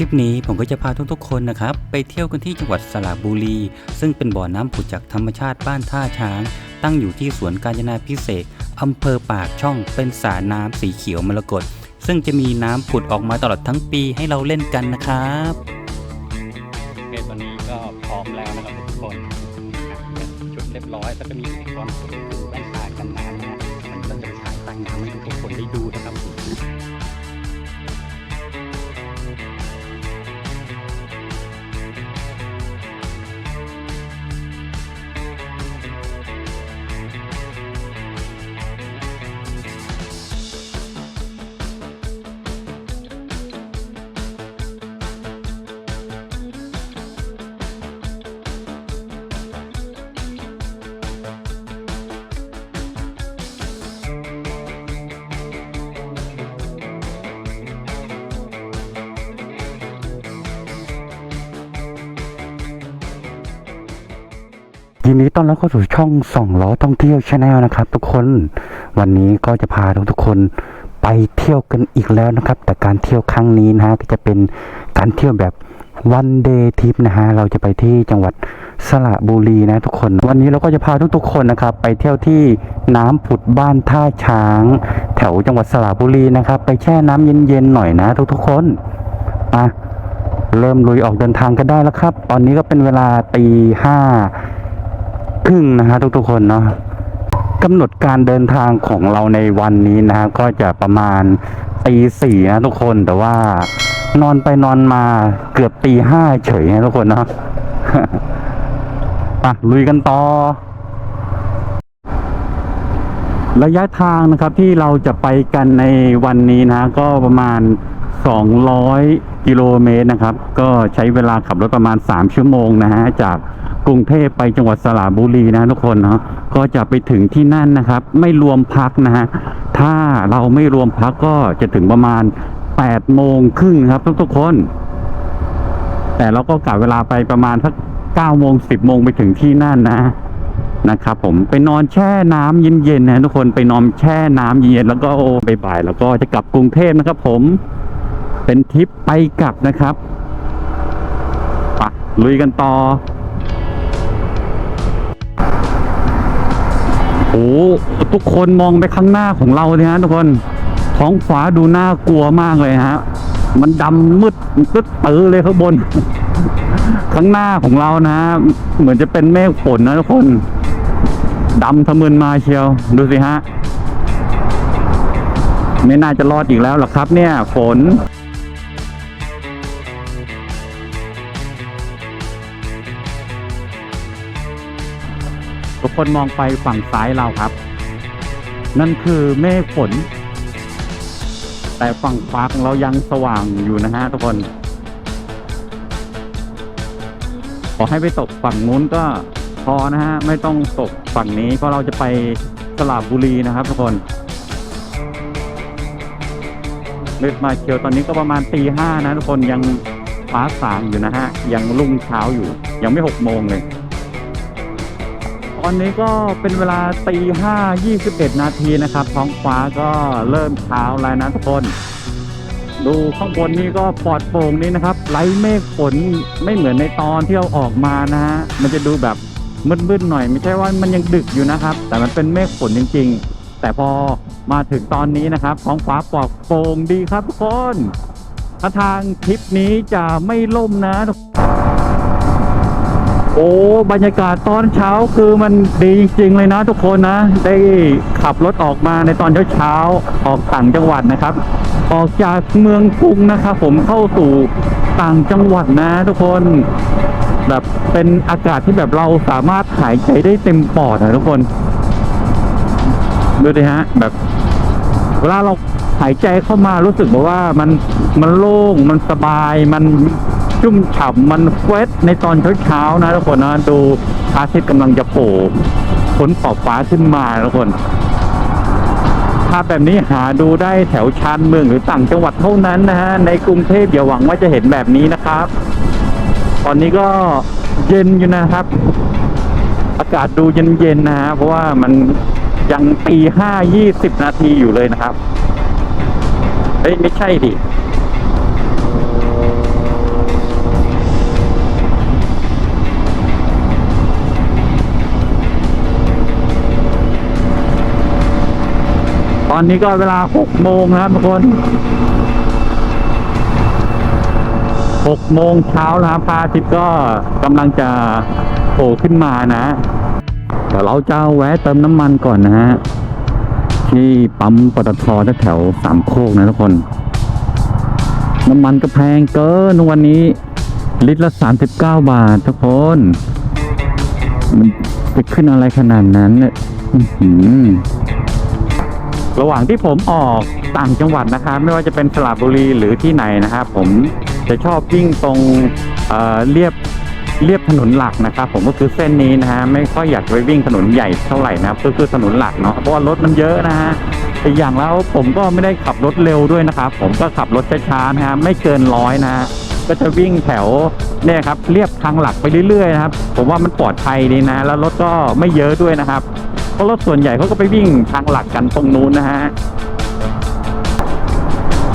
คลิปนี้ผมก็จะพาทุกๆคนนะครับ ไปเที่ยวกันที่จังหวัดสระบุรี ซึ่งเป็นบ่อน้ำผุดจากธรรมชาติบ้านท่าช้าง ตั้งอยู่ที่สวนกาญจนาพิเศษอำเภอปากช่องเป็นสระน้ำสีเขียวมรกตซึ่งจะมีน้ำผุดออกมาตลอดทั้งปีให้เราเล่นกันนะครับโอเคตอนนี้ก็พร้อมแล้วนะครับทุกคนชุดเรียบร้อยแล้วก็มีอุปกรณ์ ยินดีต้อนรับเข้าสู่ช่องส่องล้อท่องเที่ยวชาแนลนะครับ ทุกคนวันนี้ก็จะพาทุกๆคนไปเที่ยวกันอีกแล้วนะครับ แต่การเที่ยวครั้งนี้นะฮะก็จะเป็นการเที่ยวแบบวันเดย์ทริปนะฮะเราจะไปที่จังหวัดสระบุรีนะทุกคน วันนี้เราก็จะพาทุกๆคนนะครับ ไปเที่ยวที่น้ำผุดบ้านท่าช้าง แถวจังหวัดสระบุรีนะครับ ไปแช่น้ำเย็นๆหน่อยนะ ทุกๆคนมาเริ่มลุยออกเดินทางกันได้แล้วครับ ตอนนี้ก็เป็นเวลาตีห้า ครึ่งนะฮะทุกๆคนเนาะกำหนดการเดินทางของเราในวันนี้นะฮะก็จะประมาณตีสี่นะทุกคนแต่ว่านอนไปนอนมาเกือบตีห้าเฉยนะทุกคนเนาะปะลุยกันต่อ ระยะทางนะครับที่เราจะไปกันในวันนี้นะ ก็ประมาณ 200 กิโลเมตรนะครับ ก็ใช้เวลาขับรถประมาณ 3 ชั่วโมงนะฮะจาก กรุงเทพไปจังหวัดสระบุรีนะทุกคนเนาะก็จะไปถึงที่นั่นนะครับ ไม่รวมพักนะฮะถ้าเราไม่รวมพักก็จะถึงประมาณ8โมงครึ่งครับทุกๆคน แต่เราก็กะเวลาไปประมาณสัก9โมง10โมงไปถึงที่นั่นนะนะครับผมไปนอนแช่น้ำเย็นๆนะทุกคนไปนอนแช่น้ำเย็นแล้วก็โอ้บ่ายๆแล้วก็จะกลับกรุงเทพนะครับผมเป็นทริปไปกลับนะครับไปะลุยกันต่อ โอ้ทุกคนมองไปข้างหน้าของเราเนี่ยฮะทุกคนท้องฟ้าดูน่ากลัวมากเลยฮะ มันดำมืดตึ๊ดตื้อเลยข้างบน ข้างหน้าของเรานะเหมือนจะเป็นเมฆฝนนะทุกคนดำทะมึนมาเชียว ดูสิฮะ ไม่น่าจะรอดอีกแล้วหรอกครับเนี่ย ฝน ทุกคนมองไปฝั่งซ้ายเราครับ นั่นคือเมฆฝน แต่ฝั่งฟ้าของเรายังสว่างอยู่นะฮะทุกคน ขอให้ไปตกฝั่งนู้นก็พอนะฮะ ไม่ต้องตกฝั่งนี้เพราะเราจะไปสระบุรีนะครับทุกคนเลือดมาเชียวตอนนี้ก็ประมาณตีห้านะทุกคนยังฟ้าสางอยู่นะฮะ ยังรุ่งเช้าอยู่ ยังไม่หกโมงเลย อนนี้ก็เป็นเวลาตีห้ายี่สิบเอ็ดนาทีนะครับ ท้องฟ้าก็เริ่มเช้าแล้วนะทุกคน ดูข้างบนนี้ก็ปลอดโปร่งนี่นะครับไร้เมฆฝนไม่เหมือนในตอนที่เราออกมานะฮะมันจะดูแบบมืดๆหน่อย ไม่ใช่ว่ามันยังดึกอยู่นะครับ แต่มันเป็นเมฆฝนจริง ๆ แต่พอมาถึงตอนนี้นะครับ ท้องฟ้าปลอดโปร่งดีครับทุกคนถ้าทางทริปนี้จะไม่ล่มนะ โอ้บรรยากาศตอนเช้าคือมันดีจริงๆเลยนะทุกคนนะ ได้ขับรถออกมาในตอนเช้าๆออกต่างจังหวัดนะครับ ออกจากเมืองกรุงนะครับผมเข้าสู่ต่างจังหวัดนะทุกคนแบบเป็นอากาศที่แบบเราสามารถหายใจได้เต็มปอดนะทุกคนดูดิฮะ แบบเวลาเราหายใจเข้ามารู้สึกแบบว่ามันมันโล่งมันสบายมัน ชุ่มฉ่ำมันเฟรชในตอนเช้าๆนะทุกคนนะดูพระอาทิตย์กำลังจะโผล่พ้นขอบฟ้าขึ้นมาทุกคนภาพแบบนี้หาดูได้แถวชานเมืองหรือต่างจังหวัดเท่านั้นนะฮะในกรุงเทพอย่าหวังว่าจะเห็นแบบนี้นะครับ ตอนนี้ก็เย็นอยู่นะครับ อากาศดูเย็นๆนะฮะเพราะว่ามันยังตีห้ายี่สิบนาทีอยู่เลยนะครับเฮ้ยไม่ใช่ดิ อนนี้ก็เวลาหกโมงนะครับทุกคนหกโมงเช้านะครับพระอาทิตย์ก็กำลังจะโผล่ขึ้นมานะเดี๋ยวเราจะแวะเติมน้ำมันก่อนนะฮะที่ปั๊มปตทแถวสามโคกนะทุกคน น้ำมันก็แพงเกินวันนี้ ลิตรละสามสิบาบาททุกคนมันจะขึ้นอะไรขนาดนั้นเนี่ยอื้อหือ ระหว่างที่ผมออกต่างจังหวัดนะครับ ไม่ว่าจะเป็นสระบุรีหรือที่ไหนนะครับผมจะชอบวิ่งตรงเเรียบเรียบถนนหลักนะครับ ผมก็คือเส้นนี้นะฮะไม่ค่อยอยากไปวิ่งถนนใหญ่เท่าไหร่นะครับก็คือถนนหลักเนาะเพราะว่ารถมันเยอะนะฮะอีกอย่างแล้วผมก็ไม่ได้ขับรถเร็วด้วยนะครับ ผมก็ขับรถช้าๆนะฮะไม่เกินร้อยนะฮะก็จะวิ่งแถวเนี่ยครับเรียบทางหลักไปเรื่อยๆนะครับ ผมว่ามันปลอดภัยดีนะ แล้วรถก็ไม่เยอะด้วยนะครับ เพราะรถส่วนใหญ่เขาก็ไปวิ่งทางหลักกันตรงนู้นนะฮะ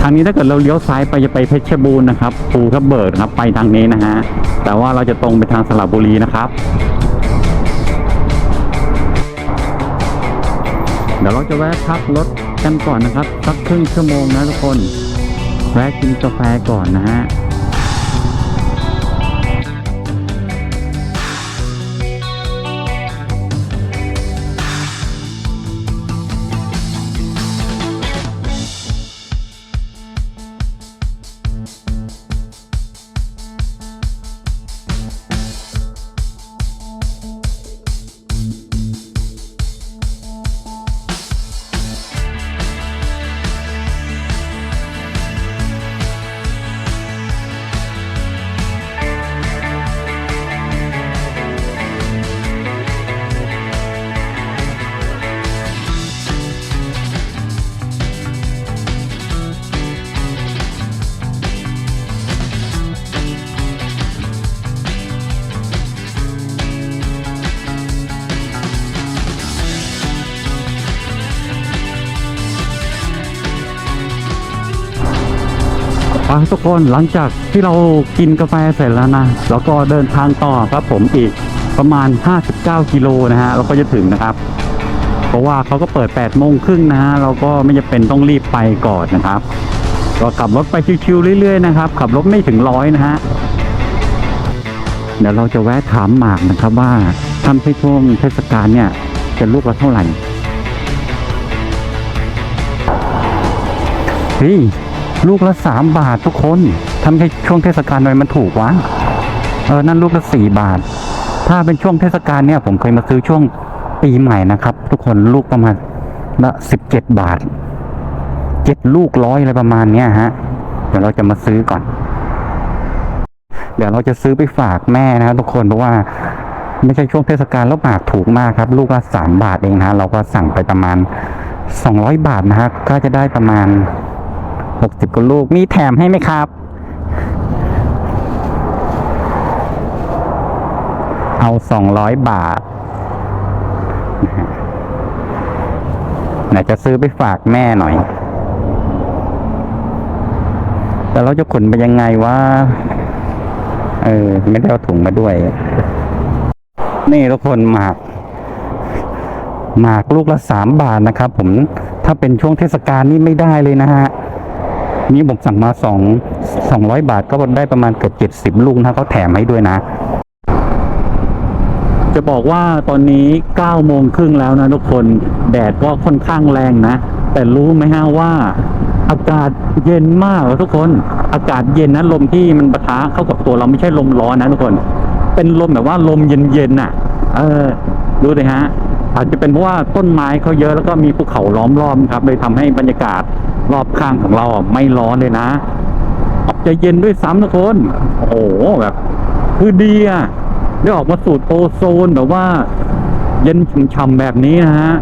ทางนี้ถ้าเกิดเราเลี้ยวซ้ายไปจะไปเพชรบูรณ์นะครับภูกระเบิดครับไปทางนี้นะฮะแต่ว่าเราจะตรงไปทางสระบุรีนะครับ เดี๋ยวเราจะแวะพักรถกันก่อนนะครับสักครึ่งชั่วโมงนะทุกคนแวะกินกาแฟก่อนนะฮะ อะทุกคนหลังจากที่เรากินกาแฟเสร็จแล้วนะแล้วก็เดินทางต่อครับผมอีกประมาณ 59 กิโลนะฮะเราก็จะถึงนะครับ เพราะว่าเขาก็เปิด8โมงครึ่งนะฮะเราก็ไม่จำเป็นต้องรีบไปก่อนนะครับก็ขับรถไปชิวๆเรื่อยๆนะครับ ขับรถไม่ถึงร้อยนะฮะเดี๋ยวเราจะแวะถามหมากนะครับว่าทำให้ช่วงเทศกาลเนี่ยจะลูกละเท่าไหร่เฮ้ย ลูกละสามบาททุกคนทำให้ช่วงเทศกาลหน่อยมันถูกวะเออนั่นลูกละสี่บาท ถ้าเป็นช่วงเทศกาลเนี่ยผมเคยมาซื้อช่วงปีใหม่นะครับ ทุกคนลูกประมาณละสิบเจ็ดบาทเจ็ดลูกร้อยอะไรประมาณเนี้ยฮะ เดี๋ยวเราจะมาซื้อก่อน เดี๋ยวเราจะซื้อไปฝากแม่นะครับทุกคนเพราะว่าไม่ใช่ช่วงเทศกาลแล้วหมากถูกมากครับ ลูกละสามบาทเองนะเราก็สั่งไปประมาณสองร้อยบาทนะฮะก็จะได้ประมาณ หกสิบกว่าลูกมีแถมให้ไหมครับ เอาสองร้อยบาทนะฮะไหนจะซื้อไปฝากแม่หน่อย แต่เราจะขนไปยังไงวะเออ ไม่ได้เอาถุงมาด้วย นี่ทุกคนหมาก หมากลูกละสามบาทนะครับผม ถ้าเป็นช่วงเทศกาลนี่ไม่ได้เลยนะฮะ นี่ผมสั่งมาสองสองร้อยบาทก็ได้ประมาณเกือบเจ็ดสิบลูกนะเขาแถมให้ด้วยนะ จะบอกว่าตอนนี้เก้าโมงครึ่งแล้วนะทุกคน แดดก็ค่อนข้างแรงนะ แต่รู้ไหมฮะว่าอากาศเย็นมากเลยทุกคน อากาศเย็นนะลมที่มันปะทะเข้ากับตัวเราไม่ใช่ลมร้อนนะทุกคน เป็นลมแบบว่าลมเย็นๆน่ะ เออ ดูเลยฮะ อาจจะเป็นเพราะว่าต้นไม้เขาเยอะแล้วก็มีภูเขาล้อมรอบครับเลยทำให้บรรยากาศรอบข้างของเราไม่ร้อนเลยนะออกจะเย็นด้วยซ้ำทุกคนโอ้โหแบบคือดีอะได้ออกมาสูดโอโซนแบบว่า เย็นช่ำๆแบบนี้นะฮะ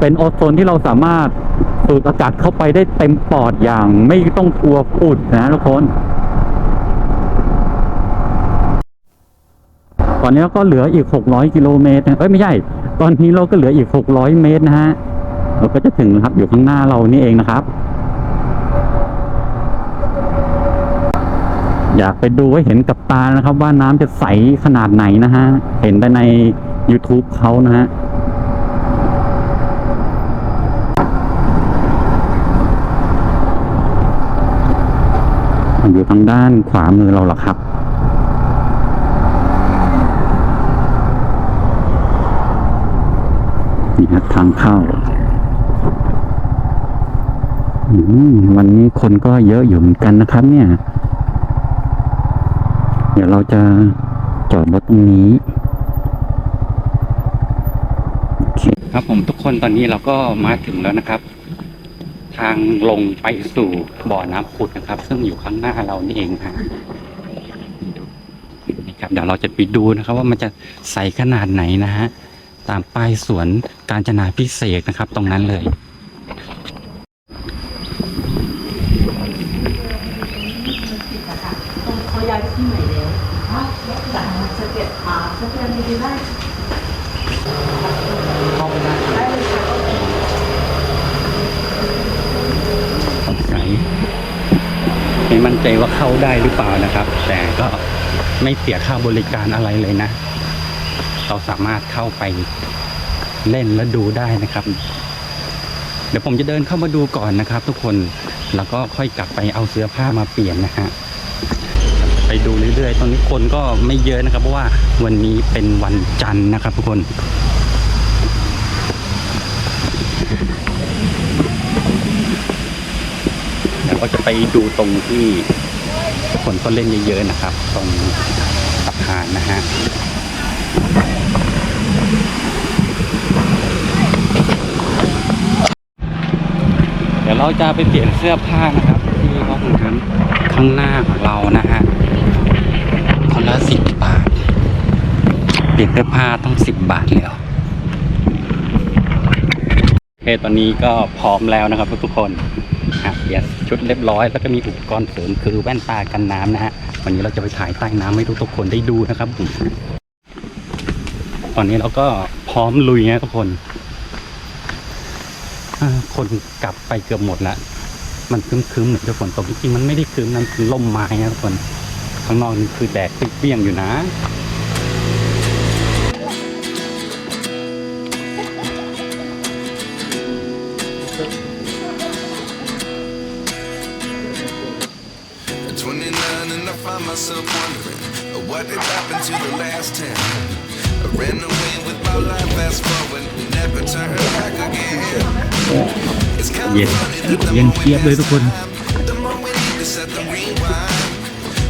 เป็นโอโซนที่เราสามารถสูดอากาศเข้าไปได้เต็มปอดอย่างไม่ต้องกลัวฝุ่นนะทุกคน อนนี้าก็เหลืออีก 600 กิโลเมตรเอ้ยไม่ใช่ ตอนนี้เราก็เหลืออีก 600 เมตรนะฮะ เราก็จะถึงครับอยู่ข้างหน้าเรานี่เองนะครับ อยากไปดูให้เห็นกับตานะครับ ว่าน้ำจะใสขนาดไหนนะฮะ เห็นได้ใน YouTube เขานะฮะอยู่ทางด้านขวามือเราหรอครับ ทางเข้าอืมวันนี้คนก็เยอะอยู่เหมือนกันนะครับ เนี่ย เดี๋ยวเราจะจอดรถตรงนี้คครับผมทุกคนตอนนี้เราก็มาถึงแล้วนะครับ ทางลงไปสู่บ่อน้ำผุดนะครับ ซึ่งอยู่ข้างหน้าเรานี่เองฮะนี่ครับเดี๋ยวเราจะไปดูนะครับ ว่ามันจะใสขนาดไหนนะฮะ ตามป้ายสวนการจนาพิเศษนะครับตรงนั้นเลยเขาย้ายที่ใหม่แล้วแต่สเก็ตขาสเก็ตดีได้ได้เลยค่ะสงสัยไม่มั่นใจว่าเข้าได้หรือเปล่านะครับ แต่ก็ไม่เสียค่าบริการอะไรเลยนะ เราสามารถเข้าไปเล่นและดูได้นะครับ เดี๋ยวผมจะเดินเข้ามาดูก่อนนะครับ ทุกคนแล้วก็ค่อยกลับไปเอาเสื้อผ้ามาเปลี่ยนนะฮะไปดูเรื่อยๆ ตอนนี้คนก็ไม่เยอะนะครับ เพราะว่าวันนี้เป็นวันจันทร์นะครับ ทุกคนเดี๋ยวก็จะไปดูตรงที่คนก็เล่นเยอะๆนะครับ ตรงสะพานนะฮะ เราจะไปเปลี่ยนเสื้อผ้านะครับ ที่ห้องน้ำข้างหน้าของเรานะฮะคนละสิบบาท เปลี่ยนเสื้อผ้าต้องสิบบาทเลยเหรอโอเคตอนนี้ก็พร้อมแล้วนะครับทุกคนอะเปลี่ยนชุดเรียบร้อย แล้วก็มีอุปกรณ์เสริมคือแว่นตากันน้ำนะฮะวันนี้เราจะไปถ่ายใต้น้ำให้ทุกๆคนได้ดูนะครับผมตอนนี้เราก็พร้อมลุยนะทุกคน คนกลับไปเกือบหมดละมันคึ้มๆเหมือนจะฝนตกจริงๆมันไม่ได้คึ้มนะมันคือล่มไม้นะทุกคนข้างนอกนี่คือแดดเปรี้ยงอยู่นะ29 and I find myself wondering what did happen to the last 10. Ran away with my life fast forward, never turn back again. It's kind of funny that the moment we the moment we set the rewind.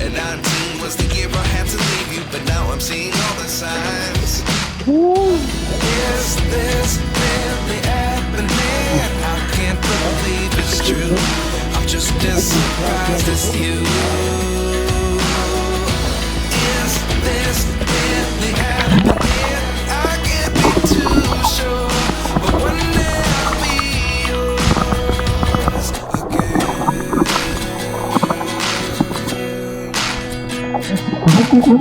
And 19 was the year I had to leave you, but now I'm seeing all the signs. Is this really happening? I can't believe it's true. I'm just as surprised as you.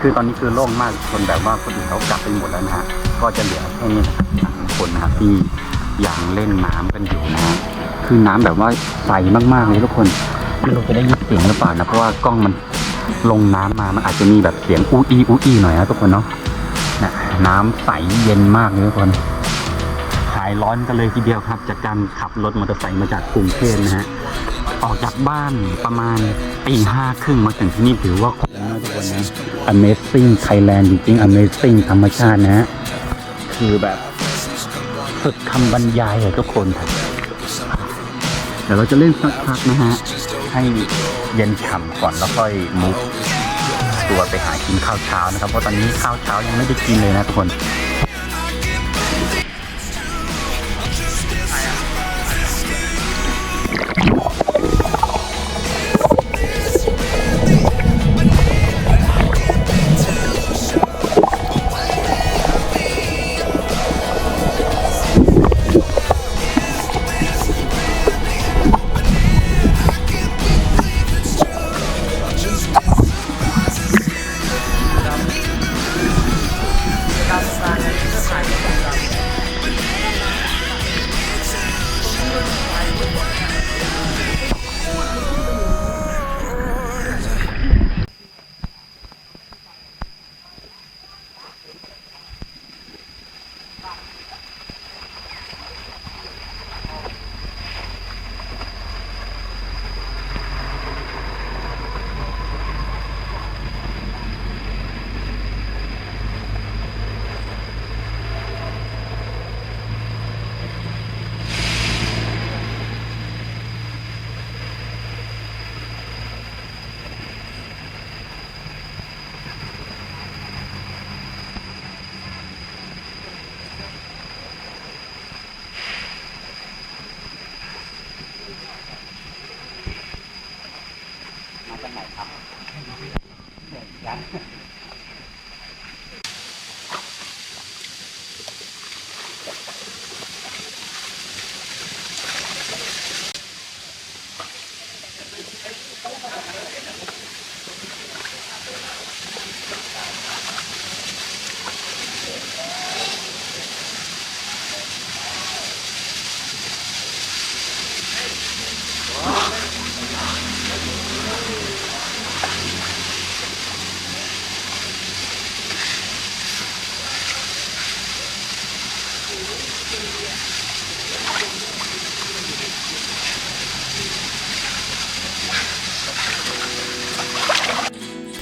คือตอนนี้คือโล่งมากคนแบบว่าคนอื่นเขากลับไปหมดแล้วนะฮะก็จะเหลือแค่นี้นะครับสามคนนะครับที่ยังเล่นน้ำกันอยู่นะฮะคือน้ำแบบว่าใสมากๆเลยทุกคนไม่รู้จะได้ยินเสียงหรือเปล่านะเพราะว่ากล้องมันลงน้ำมามันอาจจะมีแบบเสียงอู้อีอู้อีหน่อยนะทุกคนเนาะนะน้ำใสเย็นมากเลยทุกคนหายร้อนกันเลยทีเดียวครับ จากการขับรถมอเตอร์ไซค์มาจากกรุงเทพนะฮะออกจากบ้านประมาณตีห้าครึ่งมาถึงที่นี่ถือว่า ทุกคนนะ Amazing Thailand จริงๆ Amazing ธรรมชาตินะ คือแบบสุดคำบรรยายเลยทุกคนครับเดี๋ยวเราจะเล่นสักพักนะฮะ ให้เย็นฉ่ำก่อนแล้วค่อยมุกตัวไปหากินข้าวเช้านะครับ เพราะตอนนี้ข้าวเช้ายังไม่ได้กินเลยนะทุกคน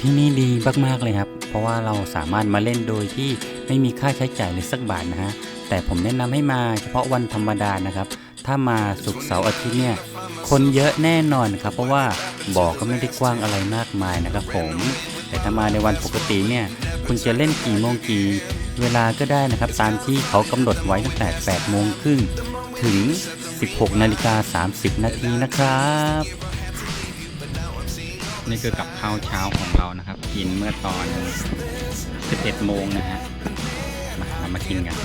ที่นี่ดีมากๆเลยครับ เพราะว่าเราสามารถมาเล่นโดยที่ไม่มีค่าใช้จ่ายเลยสักบาทนะฮะ แต่ผมแนะนำให้มาเฉพาะวันธรรมดานะครับ ถ้ามาศุกร์เสาร์อาทิตย์เนี่ย คนเยอะแน่นอนครับ เพราะว่าบ่อก็ไม่ได้กว้างอะไรมากมายนะครับผม แต่ถ้ามาในวันปกติเนี่ย คุณจะเล่นกี่โมงกี่เวลาก็ได้นะครับตามที่เขากำหนดไว้ตั้งแต่8โมงครึ่งถึง 16นาฬิกา30 นาทีนะครับ นี่คือกับข้าวเช้าของเรานะครับ กินเมื่อตอน 11 โมงนะฮะมาเรามากินกัน